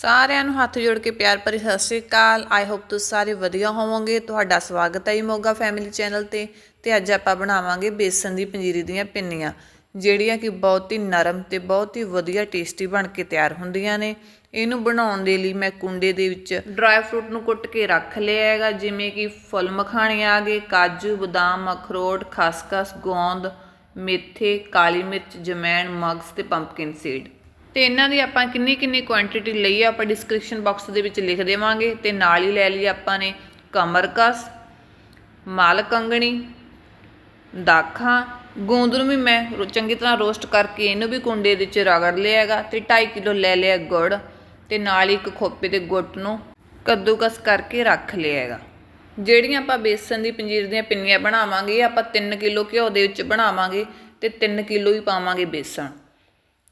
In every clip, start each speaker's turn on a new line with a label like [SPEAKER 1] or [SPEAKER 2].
[SPEAKER 1] ਸਾਰਿਆਂ ਨੂੰ ਹੱਥ ਜੋੜ ਕੇ ਪਿਆਰ ਭਰੀ ਸਤਿ ਸ਼੍ਰੀ ਅਕਾਲ। ਆਈ ਹੋਪ ਤੁਸੀਂ ਸਾਰੇ ਵਧੀਆ ਹੋਵੋਗੇ। ਤੁਹਾਡਾ ਸਵਾਗਤ ਹੈ ਜੀ ਮੋਗਾ ਫੈਮਿਲੀ ਚੈਨਲ ਤੇ ਤੇ ਅੱਜ ਆਪਾਂ ਬਣਾਵਾਂਗੇ ਬੇਸਨ ਦੀ ਪੰਜੀਰੀ ਦੀਆਂ ਪਿੰਨੀਆਂ, ਜਿਹੜੀਆਂ ਕਿ ਬਹੁਤ ਹੀ ਨਰਮ ਤੇ ਬਹੁਤ ਹੀ ਵਧੀਆ ਟੇਸਟੀ ਬਣ ਕੇ ਤਿਆਰ ਹੁੰਦੀਆਂ ਨੇ। ਇਹਨੂੰ ਬਣਾਉਣ ਦੇ ਲਈ ਮੈਂ ਕੁੰਡੇ ਦੇ ਵਿੱਚ ਡਰਾਈ ਫਰੂਟ ਨੂੰ ਕੁੱਟ ਕੇ ਰੱਖ ਲਿਆ ਹੈਗਾ, ਜਿਵੇਂ ਕਿ ਫੁੱਲ ਮਖਾਣੇ ਆ ਗਏ, ਕਾਜੂ, ਬਦਾਮ, ਅਖਰੋਟ, ਖਸਖਸ, ਗੋਂਦ, ਮੇਥੇ, ਕਾਲੀ ਮਿਰਚ, ਜਮੈਣ ਮਗਜ਼ ਤੇ ਪੰਪਕਿਨ ਸੀਡ ਤੇ ਇਹਨਾਂ ਦੀ ਆਪਾਂ ਕਿੰਨੀ ਕਿੰਨੀ ਕੁਆਂਟੀਟੀ ਲਈ ਆ, ਆਪਾਂ ਡਿਸਕ੍ਰਿਪਸ਼ਨ ਬਾਕਸ ਦੇ ਵਿੱਚ ਲਿਖ ਦੇਵਾਂਗੇ ਤੇ ਨਾਲ ਹੀ ਲੈ ਲਈ ਆਪਾਂ ਨੇ ਕਮਰਕਸ ਮਾਲ ਕੰਗਣੀ ਦਾਖਾਂ ਗੂੰਦ ਨੂੰ ਵੀ ਮੈਂ ਚੰਗੀ ਤਰ੍ਹਾਂ ਰੋਸਟ ਕਰਕੇ ਇਹਨੂੰ ਵੀ ਕੁੰਡੇ ਦੇ ਵਿੱਚ ਰਗੜ ਲਿਆ ਹੈਗਾ ਤੇ 2.5 ਕਿਲੋ ਲੈ ਲਿਆ ਗੁੜ ਤੇ ਨਾਲ ਹੀ ਇੱਕ ਖੋਪੇ ਦੇ ਗੁੱਟ ਨੂੰ ਕੱਦੂਕਸ ਕਰਕੇ ਰੱਖ ਲਿਆ ਹੈਗਾ। ਜਿਹੜੀਆਂ ਆਪਾਂ ਬੇਸਨ ਦੀ ਪੰਜੀਰ ਦੀਆਂ ਪਿੰਨੀਆਂ ਬਣਾਵਾਂਗੇ, ਆਪਾਂ 3 ਕਿਲੋ ਘਿਓ ਦੇ ਵਿੱਚ ਬਣਾਵਾਂਗੇ ਤੇ 3 ਕਿਲੋ ਹੀ ਪਾਵਾਂਗੇ ਬੇਸਣ।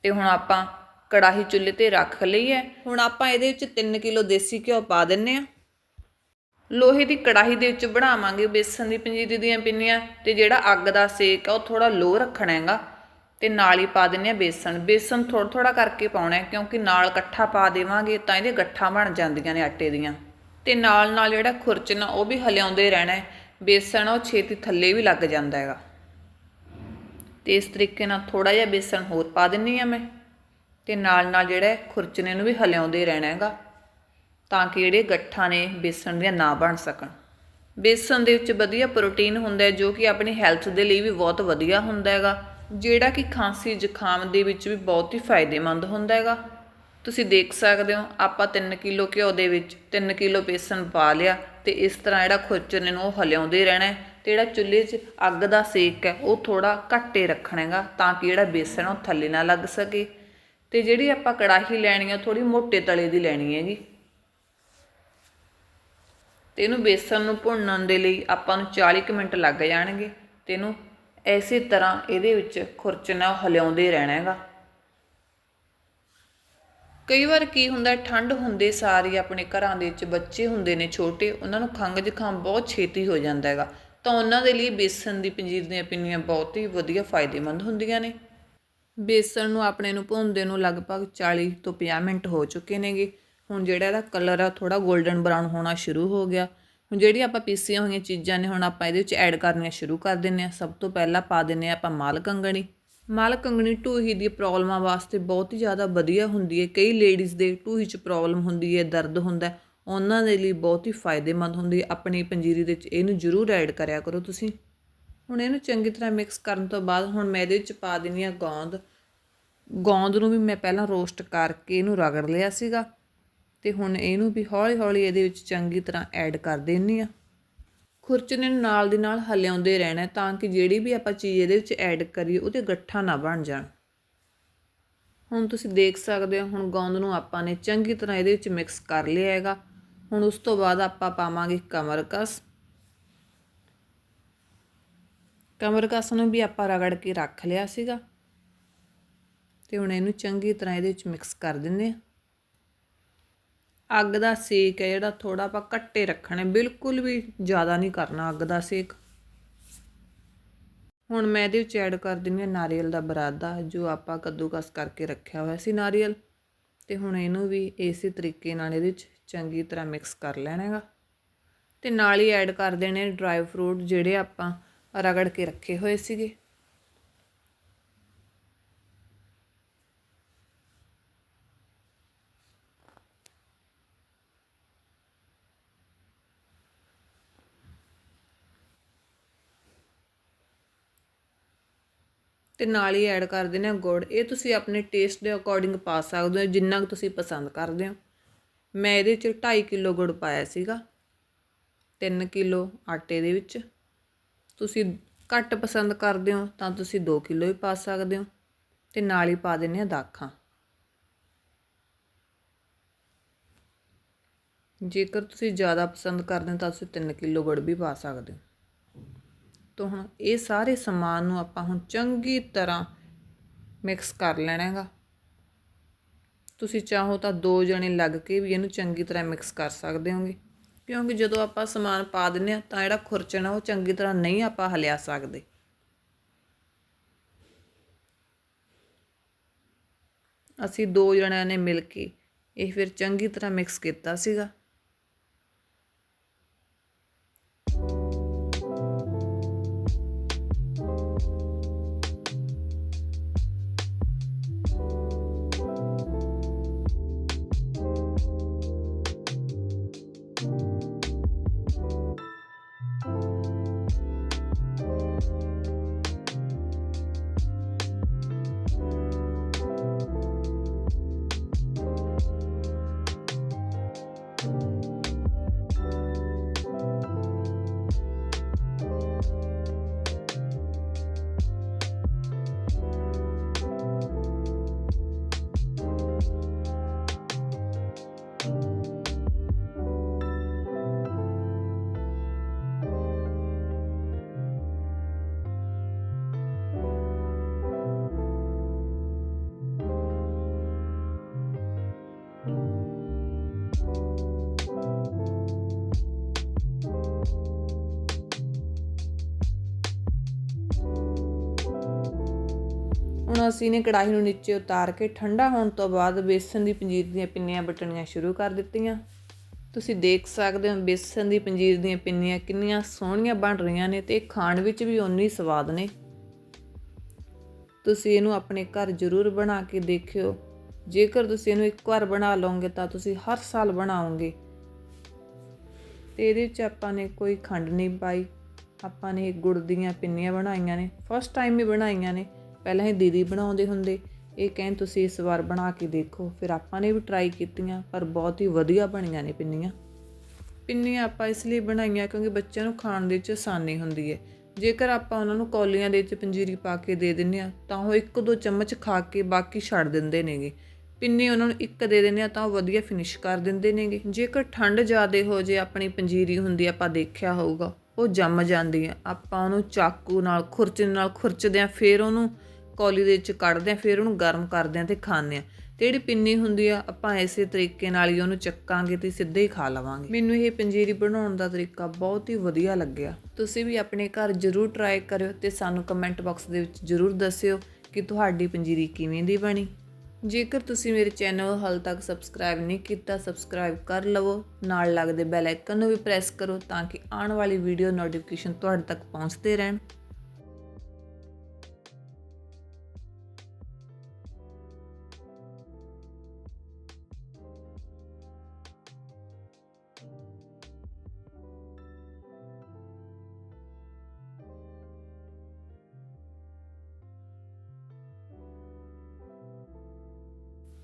[SPEAKER 1] ਤੇ ਹੁਣ ਆਪਾਂ ਕੜਾਹੀ ਚੁੱਲ੍ਹੇ ਤੇ ਰੱਖ ਲਈ ਹੈ। ਹੁਣ ਆਪਾਂ ਇਹਦੇ ਵਿੱਚ 3 ਕਿਲੋ ਦੇਸੀ ਘਿਓ ਪਾ ਦਿੰਨੇ ਆ ਲੋਹੇ ਦੀ ਕੜਾਹੀ ਦੇ ਵਿੱਚ ਬਣਾਵਾਂਗੇ ਬੇਸਨ ਦੀ ਪੰਜੀਰੀ ਦੀਆਂ ਪਿੰਨੀਆਂ ਤੇ ਜਿਹੜਾ ਅੱਗ ਦਾ ਸੇਕ ਆ ਉਹ ਥੋੜਾ ਲੋ ਰੱਖਣਾ ਹੈਗਾ ਤੇ ਨਾਲ ਹੀ ਪਾ ਦਿੰਨੇ ਆ ਬੇਸਨ। ਬੇਸਨ ਥੋੜਾ ਥੋੜਾ ਕਰਕੇ ਪਾਉਣਾ ਕਿਉਂਕਿ ਨਾਲ ਇਕੱਠਾ ਪਾ ਦੇਵਾਂਗੇ ਤਾਂ ਇਹਦੇ ਗੱਠਾਂ ਬਣ ਜਾਂਦੀਆਂ ਨੇ ਆਟੇ ਦੀਆਂ। ਤੇ ਨਾਲ ਨਾਲ ਜਿਹੜਾ ਖੁਰਚਣਾ ਉਹ ਵੀ ਹਲਿਆਉਂਦੇ ਰਹਿਣਾ ਬੇਸਣ ਬੇਸਨ ਉਹ ਛੇਤੀ ਥੱਲੇ ਵੀ ਲੱਗ ਜਾਂਦਾ ਹੈਗਾ। ਤੇ ਇਸ ਤਰੀਕੇ ਨਾਲ ਥੋੜਾ ਜਿਹਾ ਬੇਸਣ ਹੋਰ ਪਾ ਦਿੰਨੀ ਆ ਮੈਂ। ਤੇ ਨਾਲ ਨਾਲ ਜਿਹੜਾ ਹੈ ਖੁਰਚਣੇ ਨੂੰ ਵੀ ਹਲਿਆਉਂਦੇ ਰਹਿਣਾ ਹੈਗਾ, ਤਾਂ ਕਿ ਜਿਹੜੇ ਗੱਠਾਂ ਨੇ ਬੇਸਣ ਦੀਆਂ ਨਾ ਬਣ ਸਕਣ। ਬੇਸਣ ਦੇ ਵਿੱਚ ਵਧੀਆ ਪ੍ਰੋਟੀਨ ਹੁੰਦਾ ਹੈ, ਜੋ ਕਿ ਆਪਣੀ ਹੈਲਥ ਦੇ ਲਈ ਵੀ ਬਹੁਤ ਵਧੀਆ ਹੁੰਦਾ ਹੈਗਾ। ਜਿਹੜਾ ਕਿ ਖਾਂਸੀ ਜ਼ੁਕਾਮ ਦੇ ਵਿੱਚ ਵੀ ਬਹੁਤ ਹੀ ਫਾਇਦੇਮੰਦ ਹੁੰਦਾ ਹੈਗਾ। ਤੁਸੀਂ ਦੇਖ ਸਕਦੇ ਹੋ, ਆਪਾਂ 3 ਕਿਲੋ ਘਿਓ ਦੇ ਵਿੱਚ 3 ਕਿਲੋ ਬੇਸਣ ਪਾ ਲਿਆ ਤੇ ਇਸ ਤਰ੍ਹਾਂ ਜਿਹੜਾ ਖੁਰਚਣੇ ਨੂੰ ਉਹ ਹਲਿਆਉਂਦੇ ਰਹਿਣਾ ਹੈ ਤੇ ਜਿਹੜਾ ਚੁੱਲ੍ਹੇ 'ਚ ਅੱਗ ਦਾ ਸੇਕ ਹੈ, ਉਹ ਥੋੜਾ ਘੱਟੇ ਰੱਖਣਾ ਹੈਗਾ, ਤਾਂ ਕਿ ਜਿਹੜਾ ਬੇਸਣ ਉਹ ਥੱਲੇ ਨਾ ਲੱਗ ਸਕੇ। ਤੇ ਜਿਹੜੀ ਆਪਾਂ ਕੜਾਹੀ ਲੈਣੀ ਆ ਥੋੜੀ ਮੋਟੇ ਤਲੇ ਦੀ ਲੈਣੀ ਹੈ ਜੀ ਤੇ ਇਹਨੂੰ ਬੇਸਣ ਨੂੰ ਭੁੰਨਣ ਦੇ ਲਈ ਆਪਾਂ ਨੂੰ 40 ਕੁ ਮਿੰਟ ਲੱਗ ਜਾਣਗੇ ਤੇ ਇਹਨੂੰ ਐਸੇ ਤਰ੍ਹਾਂ ਇਹਦੇ ਵਿੱਚ ਖੁਰਚਣਾ ਹਲਿਆਉਂਦੇ ਰਹਿਣਾ ਹੈਗਾ। ਕਈ ਵਾਰ ਕੀ ਹੁੰਦਾ, ਠੰਡ ਹੁੰਦੇ ਸਾਰੀ ਆਪਣੇ ਘਰਾਂ ਦੇ ਵਿੱਚ ਬੱਚੇ ਹੁੰਦੇ ਨੇ ਛੋਟੇ, ਉਹਨਾਂ ਨੂੰ ਖੰਘ ਜ਼ੁਕਾਮ ਬਹੁਤ ਛੇਤੀ ਹੋ ਜਾਂਦਾ ਹੈਗਾ। ਤਾਂ ਉਹਨਾਂ ਦੇ ਲਈ ਬੇਸਣ ਦੀ ਪੰਜੀਰ ਦੀਆਂ ਪਿੰਨੀਆਂ ਬਹੁਤ ਹੀ ਵਧੀਆ ਫਾਇਦੇਮੰਦ ਹੁੰਦੀਆਂ ਨੇ। ਬੇਸਣ ਨੂੰ ਆਪਣੇ ਨੂੰ ਭੁੰਨਦੇ ਨੂੰ ਲਗਭਗ 40 ਤੋਂ 50 ਮਿੰਟ ਹੋ ਚੁੱਕੇ ਨੇਗੇ। ਹੁਣ ਜਿਹੜਾ ਇਹਦਾ ਕਲਰ ਆ ਥੋੜਾ 골ਡਨ ਬਰਾਊਨ ਹੋਣਾ ਸ਼ੁਰੂ ਹੋ ਗਿਆ। ਹੁਣ ਜਿਹੜੀ ਆਪਾਂ ਪੀਸੀਆਂ ਹੋਈਆਂ ਚੀਜ਼ਾਂ ਨੇ, ਹੁਣ ਆਪਾਂ ਇਹਦੇ ਵਿੱਚ ਐਡ ਕਰਨੀਆਂ ਸ਼ੁਰੂ ਕਰ ਦਿੰਨੇ ਆ ਸਭ ਤੋਂ ਪਹਿਲਾਂ ਪਾ ਦਿੰਨੇ ਆ ਆਪਾਂ ਮਾਲ ਕੰਗਣੀ। ਮਾਲ ਕੰਗਣੀ ਟੂਹੀ ਦੀ ਪ੍ਰੋਬਲਮਾਂ ਵਾਸਤੇ ਬਹੁਤ ਹੀ ਜ਼ਿਆਦਾ ਵਧੀਆ ਹੁੰਦੀ ਹੈ। ਕਈ ਲੇਡੀਜ਼ ਦੇ ਟੂਹੀ 'ਚ ਪ੍ਰੋਬਲਮ ਹੁੰਦੀ ਹੈ, ਦਰਦ ਹੁੰਦਾ ਉਹਨਾਂ ਦੇ ਲਈ ਬਹੁਤ ਹੀ ਫਾਇਦੇਮੰਦ ਹੁੰਦੀ ਹੈ। ਆਪਣੀ ਪੰਜੀਰੀ ਦੇ ਵਿੱਚ ਇਹਨੂੰ ਜ਼ਰੂਰ ਐਡ ਕਰਿਆ ਕਰੋ ਤੁਸੀਂ। ਹੁਣ ਇਹਨੂੰ ਚੰਗੀ ਤਰ੍ਹਾਂ ਮਿਕਸ ਕਰਨ ਤੋਂ ਬਾਅਦ ਹੁਣ ਮੈਂ ਇਹਦੇ ਵਿੱਚ ਪਾ ਦਿੰਨੀ ਆ ਗੋਂਦ। ਗੋਂਦ ਨੂੰ ਵੀ ਮੈਂ ਪਹਿਲਾਂ ਰੋਸਟ ਕਰਕੇ ਇਹਨੂੰ ਰਗੜ ਲਿਆ ਸੀਗਾ ਤੇ ਹੁਣ ਇਹਨੂੰ ਵੀ ਹੌਲੀ-ਹੌਲੀ ਇਹਦੇ ਵਿੱਚ ਚੰਗੀ ਤਰ੍ਹਾਂ ਐਡ ਕਰ ਦੇਣੀ ਆ ਖੁਰਚਣੇ ਨੂੰ ਨਾਲ ਦੀ ਨਾਲ ਹਲਿਆਉਂਦੇ ਰਹਿਣਾ ਤਾਂ ਕਿ ਜਿਹੜੀ ਵੀ ਆਪਾਂ ਚੀਜ਼ ਇਹਦੇ ਵਿੱਚ ਐਡ ਕਰੀਏ ਉਹਦੇ ਗੱਠਾ ਨਾ ਬਣ ਜਾਣ। ਹੁਣ ਤੁਸੀਂ ਦੇਖ ਸਕਦੇ ਹੋ ਹੁਣ ਗੋਂਦ ਨੂੰ ਆਪਾਂ ਨੇ ਚੰਗੀ ਤਰ੍ਹਾਂ ਇਹਦੇ ਵਿੱਚ ਮਿਕਸ ਕਰ ਲਿਆ ਹੈਗਾ। ਹੁਣ ਉਸ ਤੋਂ ਬਾਅਦ ਆਪਾਂ ਪਾਵਾਂਗੇ ਕਮਰਕਸ। ਕਮਰਕਸ ਨੂੰ ਵੀ ਆਪਾਂ ਰਗੜ ਕੇ ਰੱਖ ਲਿਆ ਸੀਗਾ। ਤੇ ਹੁਣ ਇਹਨੂੰ ਚੰਗੀ ਤਰ੍ਹਾਂ ਇਹਦੇ ਵਿੱਚ ਮਿਕਸ ਕਰ ਦਿੰਦੇ ਆ ਅੱਗ ਦਾ ਸੇਕ ਹੈ ਜਿਹੜਾ ਥੋੜਾ ਆਪਾਂ ਘੱਟੇ ਰੱਖਣਾ ਬਿਲਕੁਲ ਵੀ ਜ਼ਿਆਦਾ ਨਹੀਂ ਕਰਨਾ ਅੱਗ ਦਾ ਸੇਕ। ਹੁਣ ਮੈਂ ਇਹਦੇ ਵਿੱਚ ਐਡ ਕਰ ਦਿੰਦੀ ਹਾਂ ਨਾਰੀਅਲ ਦਾ ਬਰਾਦਾ, ਜੋ ਆਪਾਂ ਕੱਦੂਕਸ ਕਰਕੇ ਰੱਖਿਆ ਹੋਇਆ ਸੀ ਨਾਰੀਅਲ। ਤੇ ਹੁਣ ਇਹਨੂੰ ਵੀ ਇਸੇ ਤਰੀਕੇ ਨਾਲ ਇਹਦੇ ਵਿੱਚ ਚੰਗੀ ਤਰ੍ਹਾਂ ਮਿਕਸ ਕਰ ਲੈਣਾ ਹੈਗਾ। ਤੇ ਨਾਲ ਹੀ ਐਡ ਕਰ ਦੇਣੇ ਡਰਾਈ ਫਰੂਟ ਜਿਹੜੇ ਆਪਾਂ ਰਗੜ ਕੇ ਰੱਖੇ ਹੋਏ ਸੀਗੇ। ਤੇ ਨਾਲ ਹੀ ਐਡ ਕਰ ਦਿੰਦੇ ਆ ਗੁੜ। ਇਹ ਤੁਸੀਂ ਆਪਣੇ ਟੇਸਟ ਦੇ ਅਕੋਰਡਿੰਗ ਪਾ ਸਕਦੇ ਹੋ, ਜਿੰਨਾ ਕੁ ਤੁਸੀਂ ਪਸੰਦ ਕਰਦੇ ਹੋ। ਮੈਂ ਇਹਦੇ ਚ 2.5 ਕਿਲੋ ਗੁੜ ਪਾਇਆ ਸੀਗਾ 3 ਕਿਲੋ ਆਟੇ ਦੇ ਵਿੱਚ। ਤੁਸੀਂ ਘੱਟ ਪਸੰਦ ਕਰਦੇ ਹੋ, ਤਾਂ ਤੁਸੀਂ 2 ਕਿਲੋ ਹੀ ਪਾ ਸਕਦੇ ਹੋ ਤੇ ਨਾਲ ਹੀ ਪਾ ਦਿੰਦੇ ਆ ਦਾਖਾਂ। ਜੇਕਰ ਤੁਸੀਂ ਜ਼ਿਆਦਾ ਪਸੰਦ ਕਰਦੇ ਹੋ, ਤਾਂ ਤੁਸੀਂ 3 ਕਿਲੋ ਗੁੜ ਵੀ ਪਾ ਸਕਦੇ ਹੋ। ਤਾਂ ਹੁਣ ਇਹ ਸਾਰੇ ਸਮਾਨ ਨੂੰ ਆਪਾਂ ਹੁਣ ਚੰਗੀ ਤਰ੍ਹਾਂ ਮਿਕਸ ਕਰ ਲੈਣਾ ਹੈਗਾ। ਤੁਸੀਂ ਚਾਹੋ ਤਾਂ ਦੋ ਜਣੇ ਲੱਗ ਕੇ ਵੀ ਇਹਨੂੰ ਚੰਗੀ ਤਰ੍ਹਾਂ ਮਿਕਸ ਕਰ ਸਕਦੇ ਹੋਗੇ। ਕਿਉਂਕਿ ਜਦੋਂ ਆਪਾਂ ਸਮਾਨ ਪਾ ਦਿੰਨੇ ਆ ਤਾਂ ਜਿਹੜਾ ਖੁਰਚਣਾ ਉਹ ਚੰਗੀ ਤਰ੍ਹਾਂ ਨਹੀਂ ਆਪਾਂ ਹਲਿਆ ਸਕਦੇ। ਅਸੀਂ ਦੋ ਜਣਿਆਂ ਨੇ ਮਿਲ ਕੇ ਇਹ ਫਿਰ ਚੰਗੀ ਤਰ੍ਹਾਂ ਮਿਕਸ ਕੀਤਾ ਸੀਗਾ। ਹੁਣ ਅਸੀਂ ਨੇ ਕੜਾਹੀ ਨੂੰ ਨੀਚੇ ਉਤਾਰ ਕੇ ਠੰਡਾ ਹੋਣ ਤੋਂ ਬਾਅਦ ਬੇਸਨ ਦੀ ਪੰਜੀਰ ਦੀਆਂ ਪਿੰਨੀਆਂ ਬਟਣੀਆਂ ਸ਼ੁਰੂ ਕਰ ਦਿੱਤੀਆਂ। ਤੁਸੀਂ ਦੇਖ ਸਕਦੇ ਹੋ ਬੇਸਨ ਦੀ ਪੰਜੀਰ ਦੀਆਂ ਪਿੰਨੀਆਂ ਕਿੰਨੀਆਂ ਸੋਹਣੀਆਂ ਬਣ ਰਹੀਆਂ ਨੇ ਤੇ ਇਹ ਖਾਣ ਵਿੱਚ ਵੀ ਓਨੀ ਸਵਾਦ ਨੇ। ਤੁਸੀਂ ਇਹਨੂੰ ਆਪਣੇ ਘਰ ਜ਼ਰੂਰ ਬਣਾ ਕੇ ਦੇਖਿਓ। ਜੇਕਰ ਤੁਸੀਂ ਇਹਨੂੰ ਇੱਕ ਵਾਰ ਬਣਾ ਲਓਗੇ ਤਾਂ ਤੁਸੀਂ ਹਰ ਸਾਲ ਬਣਾਓਗੇ। ਤੇ ਇਹਦੇ ਵਿੱਚ ਆਪਾਂ ਨੇ ਕੋਈ ਖੰਡ ਨਹੀਂ ਪਾਈ। ਆਪਾਂ ਨੇ ਗੁੜ ਦੀਆਂ ਪਿੰਨੀਆਂ ਬਣਾਈਆਂ ਨੇ। ਫਸਟ ਟਾਈਮ ਹੀ ਬਣਾਈਆਂ ਨੇ। ਪਹਿਲਾਂ ਹੀ ਦੀਦੀ ਬਣਾਉਂਦੇ ਹੁੰਦੇ, ਇਹ ਕਹਿਣ ਤੁਸੀਂ ਇਸ ਵਾਰ ਬਣਾ ਕੇ ਦੇਖੋ। ਫਿਰ ਆਪਾਂ ਨੇ ਵੀ ਟਰਾਈ ਕੀਤੀਆਂ, ਪਰ ਬਹੁਤ ਹੀ ਵਧੀਆ ਬਣੀਆਂ ਨੇ ਪਿੰਨੀਆਂ। ਪਿੰਨੀਆਂ ਆਪਾਂ ਇਸ ਲਈ ਬਣਾਈਆਂ ਕਿਉਂਕਿ ਬੱਚਿਆਂ ਨੂੰ ਖਾਣ ਦੇ ਵਿੱਚ ਆਸਾਨੀ ਹੁੰਦੀ ਹੈ ਜੇਕਰ ਆਪਾਂ ਉਹਨਾਂ ਨੂੰ ਕੌਲੀਆਂ ਦੇ ਵਿੱਚ ਪੰਜੀਰੀ ਪਾ ਕੇ ਦੇ ਦਿੰਨੇ ਆ ਤਾਂ ਉਹ ਇੱਕ ਦੋ ਚਮਚ ਖਾ ਕੇ ਬਾਕੀ ਛੱਡ ਦਿੰਦੇ ਨੇਗੇ। ਪਿੰਨੀ ਉਹਨਾਂ ਨੂੰ ਇੱਕ ਦੇ ਦਿੰਨੇ ਆ ਤਾਂ ਉਹ ਵਧੀਆ ਫਿਨਿਸ਼ ਕਰ ਦਿੰਦੇ ਨੇਗੇ। ਜੇਕਰ ਠੰਡ ਜ਼ਿਆਦੇ ਹੋ ਜੇ, ਆਪਣੀ ਪੰਜੀਰੀ ਹੁੰਦੀ ਆਪਾਂ ਦੇਖਿਆ ਹੋਊਗਾ, ਉਹ ਜੰਮ ਜਾਂਦੀ ਹੈ ਆਪਾਂ ਉਹਨੂੰ ਚਾਕੂ ਨਾਲ ਖੁਰਚਣ ਨਾਲ ਖੁਰਚਦੇ ਆ ਫਿਰ ਉਹਨੂੰ ਕੌਲੀ ਦੇ ਵਿੱਚ ਕੱਢਦੇ ਆ ਫਿਰ ਉਹਨੂੰ ਗਰਮ ਕਰਦੇ ਆ ਤੇ ਖਾਂਦੇ ਆ ਤੇ ਜਿਹੜੀ ਪਿੰਨੀ ਹੁੰਦੀ ਆ, ਆਪਾਂ ਐਸੇ ਤਰੀਕੇ ਨਾਲ ਹੀ ਉਹਨੂੰ ਚੱਕਾਂਗੇ ਤੇ ਸਿੱਧੇ ਹੀ ਖਾ ਲਵਾਂਗੇ। ਮੈਨੂੰ ਇਹ ਪੰਜੀਰੀ ਬਣਾਉਣ ਦਾ ਤਰੀਕਾ ਬਹੁਤ ਹੀ ਵਧੀਆ ਲੱਗਿਆ। ਤੁਸੀਂ ਵੀ ਆਪਣੇ ਘਰ ਜ਼ਰੂਰ ਟਰਾਈ ਕਰਿਓ ਤੇ ਸਾਨੂੰ ਕਮੈਂਟ ਬਾਕਸ ਦੇ ਵਿੱਚ ਜ਼ਰੂਰ ਦੱਸਿਓ ਕਿ ਤੁਹਾਡੀ ਪੰਜੀਰੀ ਕਿਵੇਂ ਦੀ ਬਣੀ। ਜੇਕਰ ਤੁਸੀਂ ਮੇਰੇ ਚੈਨਲ ਨੂੰ ਹਾਲ ਤੱਕ ਸਬਸਕ੍ਰਾਈਬ ਨਹੀਂ ਕੀਤਾ ਸਬਸਕ੍ਰਾਈਬ ਕਰ ਲਵੋ। ਨਾਲ ਲੱਗਦੇ ਬੈਲ ਆਈਕਨ ਨੂੰ ਵੀ ਪ੍ਰੈਸ ਕਰੋ ਤਾਂ ਕਿ ਆਉਣ ਵਾਲੀ ਵੀਡੀਓ ਨੋਟੀਫਿਕੇਸ਼ਨ ਤੁਹਾਡੇ ਤੱਕ ਪਹੁੰਚਦੇ ਰਹਿਣ।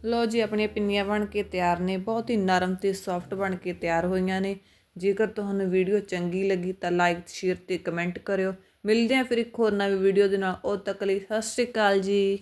[SPEAKER 1] ਲੋ ਜੀ, ਆਪਣੀਆਂ ਪਿੰਨੀਆਂ ਬਣ ਕੇ ਤਿਆਰ ਨੇ, ਬਹੁਤ ਹੀ ਨਰਮ ਤੇ ਸੌਫਟ ਬਣ ਕੇ ਤਿਆਰ ਹੋਈਆਂ ਨੇ। ਜੇਕਰ ਤੁਹਾਨੂੰ ਵੀਡੀਓ ਚੰਗੀ ਲੱਗੀ ਤਾਂ ਲਾਈਕ ਸ਼ੇਅਰ ਤੇ ਕਮੈਂਟ ਕਰਿਓ। ਮਿਲਦੇ ਹਾਂ ਫਿਰ ਇੱਕ ਹੋਰ ਨਵੀਂ ਵੀਡੀਓ ਦੇ ਨਾਲ। ਉਦ ਤੱਕ ਲਈ ਸਤਿ ਸ਼੍ਰੀ ਅਕਾਲ ਜੀ।